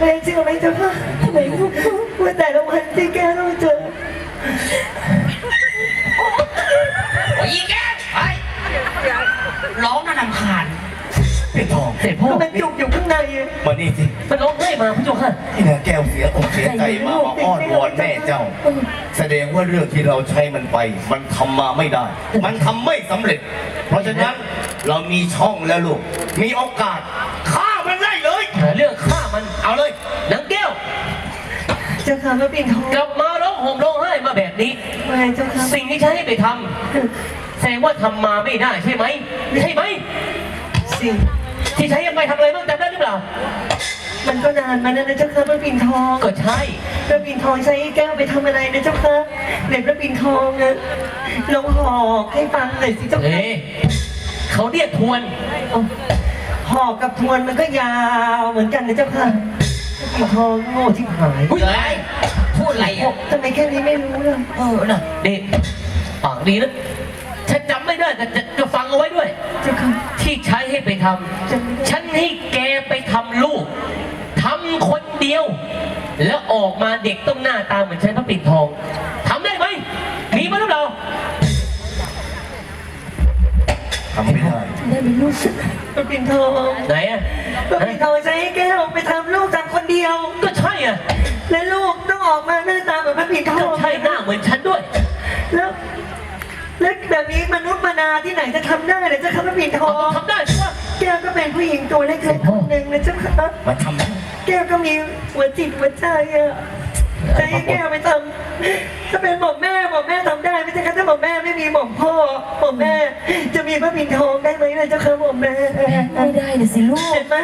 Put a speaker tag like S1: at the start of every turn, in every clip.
S1: แม่เชื่อไหมเจ้าค่ะทำไมลูกว่าแต่ละวันที่แกต้องเจอ
S2: โอ้ยอีแกไปร้องน่ารำคาญ
S3: พี่ทอง
S4: เสด็จพ่อ
S1: มันจุกอยู่ข้างในอะ
S3: มานี่สิ
S4: มันร้องไห้มาพระเจ้าค่ะ
S3: ที่นางแก้วเสียอกเสียใจมามาอ้อนวอนแม่เจ้า แสดงว่าเรื่องที่เราใช้มันไป มันทำมาไม่ได้ มันทำไม่สำเร็จ เพราะฉะนั้นเรามีช่องแล้วลูก มีโอกาส
S1: ค่ะพระปิ่นทอง
S4: กลับมาร้องห่มร้องไห้มาแบบนี้
S1: ไม่เจ้าค่ะ
S4: สิ่งที่ฉันให้ไปทำแสดงว่าทำมาไม่ได้ใช่ไหมใช่ไหม
S1: สิ่ง
S4: ที่ใช้ยังไงทำอะไรบ้างจำได้หรือเปล่า
S1: มันก็นานมาแล้วนะเจ้าค่ะพระปิ่นทอง
S4: ก็ใช่
S1: พระปิ่นทองใช้แก้วไปทำอะไรนะเจ้าค่ะเด็กพระปิ่นทองนะลองหอกให้ฟังหน่อยสิเจ้าค่ะ
S4: เอ๊ะเขาเรียกทวน
S1: เอาหอกกับทวนมันก็ยาวเหมือนกันนะเจ้าค่ะ พระปิ่นทองโง่ที่หาย
S2: เฮ้ยพูดอะไรอะ
S1: ทำไมแค่นี้ไม่รู้เลย
S4: เออน่ะเด็กปากดีนะฉันจำไม่ได้แต่จะจะฟังเอาไว้ด้วย
S1: เจ้าค่ะ
S4: ที่ใช้ให้ไปทำฉันให้แกไปทำลูกทำคนเดียว แล้วออกมาเด็กต้องหน้าตาเหมือนฉันพระปิ่นทองทำได้ไหมมีมั้ยหรือเปล่า
S3: ทำไม่ได้
S1: ได้เป็นลูกพระปิ่นทอง
S4: ไหนอะ
S1: พระปิ่นทองใช้แก้ องออกมาหน้าตาเหมือนพระปิ่นท
S4: ก็
S1: อง
S4: ใช่หน้าเหมือนฉันด้วย
S1: แล้วแล้วแบบนี้มนุษย์มนาที่ไหนจะทำได้เลยเจ้าค่ะพระปิ่นทอ
S4: เอา
S1: ง
S4: ทำได้ใช่ปะ
S1: แก้วก็เป็นผู้หญิงตัวเล็กๆคนหนึ่งนะเจ้าค่ะ
S3: มาทำได้
S1: แก้วก็มีหัวจิตหัวใจอะใจแก้วไปทำถ้าเป็นหม่อมแม่หม่อมแม่ทำได้ไม่ใช่คะถ้าหม่อมแม่ไม่มีหม่อมพ่อหม่อมแม่ จะมีพระปิ่นทองได้ไหมนะเจ้าค่ะหม่อมแม่
S5: ไม่ได้นะสิลูก
S1: เห็นไหม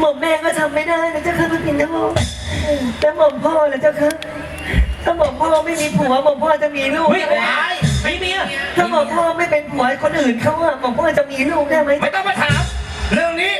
S1: หม่อมแม่ก็ทำไม่ได้นะเจ้าค่ะพระปิ่นทองแล้วหม่อมพ่อล่ะเจ้าค่ะถ้าหม่อมพ่อไม่มีผัวหม่อมพ่อจะมีลูก
S4: เฮ้ย
S1: ได้ไหม
S4: ไม่มีอะ
S1: ถ้าหม่อมพ่อไม่เป็นผัวคนอื่นเขาอะหม่อมพ่อจะมีลูกได้ไหม
S3: ไม่ต้องมาถาม เรื่องนี้